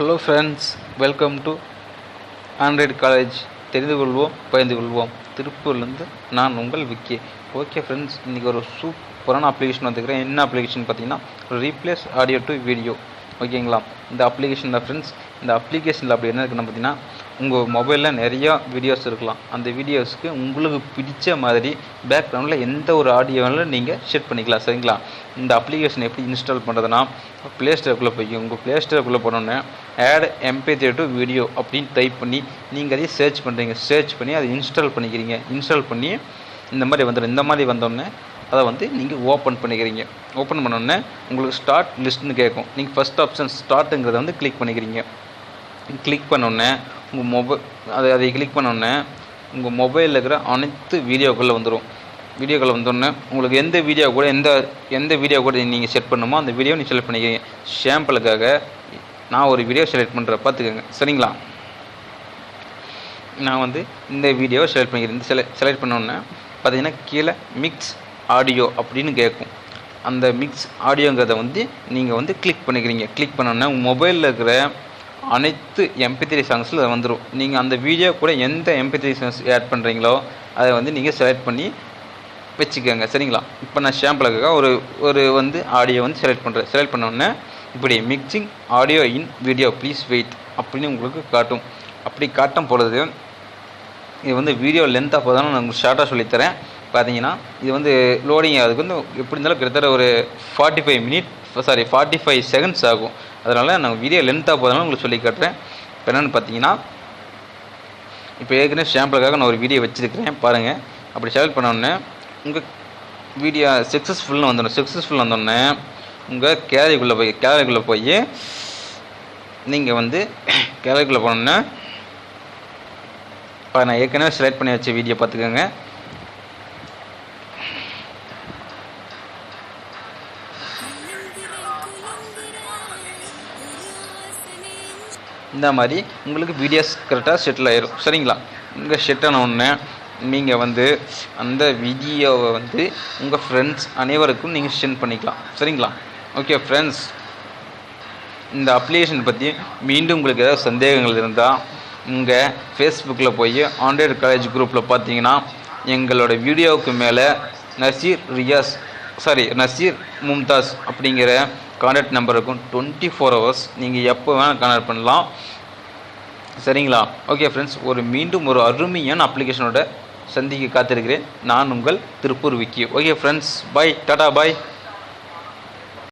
Hello friends welcome to android college தெரிந்து கொள்வோம் பயந்து கொள்வோம் திருப்பூர்லேருந்து நான் உங்கள் விக்கி. ஓகே ஃப்ரெண்ட்ஸ் இன்றைக்கி ஒரு சூப்பரான அப்ளிகேஷன் வந்துக்கிறேன் என்ன அப்ளிகேஷன் பார்த்தீங்கன்னா ரீப்ளேஸ் ஆடியோ டு வீடியோ ஓகேங்களா? இந்த அப்ளிகேஷனில் ஃப்ரெண்ட்ஸ் இந்த அப்ளிகேஷனில் அப்படி என்ன இருக்குன்னு பார்த்தீங்கன்னா உங்கள் மொபைலில் நிறையா வீடியோஸ் இருக்கலாம். அந்த வீடியோஸ்க்கு உங்களுக்கு பிடிச்ச மாதிரி பேக்ரவுண்டில் எந்த ஒரு ஆடியோவிலும் நீங்கள் செட் பண்ணிக்கலாம் சரிங்களா? இந்த அப்ளிகேஷன் எப்படி இன்ஸ்டால் பண்ணுறதுனா ப்ளே ஸ்டோருக்குள்ளே போய் உங்கள் ப்ளே ஸ்டோருக்குள்ளே போனோன்னே ஆட் எம்பி டு வீடியோ அப்படின்னு டைப் பண்ணி நீங்கள் அதையும் சர்ச் பண்ணுறீங்க சர்ச் பண்ணி அதை இன்ஸ்டால் பண்ணிக்கிறீங்க. இன்ஸ்டால் பண்ணி இந்த மாதிரி வந்துடும். இந்த மாதிரி வந்தோடனே அதை வந்து நீங்கள் ஓப்பன் பண்ணிக்கிறீங்க. ஓப்பன் பண்ணோடனே உங்களுக்கு ஸ்டார்ட் லிஸ்ட்னு கேட்கும். நீங்கள் ஃபஸ்ட் ஆப்ஷன் ஸ்டார்ட்டுங்கிறத வந்து கிளிக் பண்ணிக்கிறீங்க. கிளிக் பண்ணோடனே உங்கள் மொபைல் அதை அதை கிளிக் பண்ணோடனே உங்கள் மொபைலில் இருக்கிற அனைத்து வீடியோக்களில் வந்துடும் வீடியோக்கள் வந்தோடனே உங்களுக்கு எந்த வீடியோ கூட எந்த எந்த வீடியோ கூட நீங்கள் செட் பண்ணுமோ அந்த வீடியோ நீங்கள் செலக்ட் பண்ணிக்கிறீங்க. ஷாம்பிளுக்காக நான் ஒரு வீடியோ செலக்ட் பண்ணுறேன் பார்த்துக்கோங்க. சரிங்களா? நான் வந்து இந்த வீடியோவை செலக்ட் பண்ணிக்கிறேன். செல செலக்ட் பண்ணோன்னே பார்த்தீங்கன்னா கீழே மிக்ஸ் ஆடியோ அப்படின்னு கேட்கும் அந்த மிக்ஸ் ஆடியோங்கிறத வந்து நீங்கள் வந்து கிளிக் பண்ணிக்கிறீங்க. கிளிக் பண்ணோன்னே மொபைலில் இருக்கிற அனைத்து எம்பி த்ரீ சாங்ஸில் அது வந்துடும் நீங்கள் அந்த வீடியோ கூட எந்த எம்பி த்ரீ சாங்ஸ் ஆட் பண்ணுறீங்களோ அதை வந்து நீங்கள் செலக்ட் பண்ணி வச்சுக்கோங்க. சரிங்களா? இப்போ நான் ஷாம்பிளுக்காக ஒரு ஒரு வந்து ஆடியோ வந்து செலக்ட் பண்ணுறேன் செலக்ட் பண்ணோன்னே இப்படி mixing audio in video please wait அப்படின்னு உங்களுக்கு காட்டும். அப்படி காட்டும் பொழுது இது வந்து வீடியோ லென்த்தாக போதாலும் நான் உங்களுக்கு ஷார்ட்டாக சொல்லித்தரேன். பார்த்தீங்கன்னா இது வந்து லோடிங் அதுக்கு வந்து எப்படி இருந்தாலும் கிட்டத்தட்ட ஒரு forty five minute sorry forty five seconds ஆகும். அதனால் நான் வீடியோ லென்த்தாக போதனால உங்களுக்கு சொல்லி காட்டுறேன். இப்போ என்னென்னு பார்த்தீங்கன்னா இப்போ ஏற்கனவே ஷாம்பிளுக்காக நான் ஒரு வீடியோ வச்சுருக்கிறேன். பாருங்கள் அப்படி செலக்ட் பண்ணோடனே உங்கள் வீடியோ சக்ஸஸ்ஃபுல்னு வந்துடும் சக்ஸஸ்ஃபுல் வந்தோடனே உங்கள் கேலரிக்குள்ளே போய் கேலரிக்குள்ளே போய் நீங்கள் வந்து கேலரிக்குள்ளே போனோன்னே இப்போ நான் ஏற்கனவே செலக்ட் பண்ணி வச்ச வீடியோ பார்த்துக்கோங்க இந்த மாதிரி உங்களுக்கு வீடியோஸ் கரெக்டாக செட்டில் ஆயிரும். சரிங்களா? இங்கே செட் ஆன நீங்கள் வந்து அந்த வீடியோவை வந்து உங்கள் ஃப்ரெண்ட்ஸ் அனைவருக்கும் நீங்கள் சென்ட் பண்ணிக்கலாம். சரிங்களா? ஓகே ஃப்ரெண்ட்ஸ் இந்த அப்ளிகேஷன் பற்றி மீண்டும் உங்களுக்கு ஏதாவது சந்தேகங்கள் இருந்தால் உங்கள் ஃபேஸ்புக்கில் போய் ஆண்ட்ராய்டு காலேஜ் குரூப்பில் பார்த்தீங்கன்னா எங்களோட வீடியோவுக்கு மேலே நசீர் ரியாஸ் சாரி நசீர் மும்தாஸ் அப்படிங்கிற கான்டாக்ட் நம்பர் இருக்கும். டுவெண்ட்டி ஃபோர் ஹவர்ஸ் நீங்கள் எப்போ வேணால் கான்டாக்ட் பண்ணலாம். சரிங்களா? ஓகே ஃப்ரெண்ட்ஸ் ஒரு மீண்டும் ஒரு அருமையான அப்ளிகேஷனோட சந்திக்க காத்திருக்கிறேன். நான் உங்கள் Tiruppur Vicky. Okay friends bye tata bye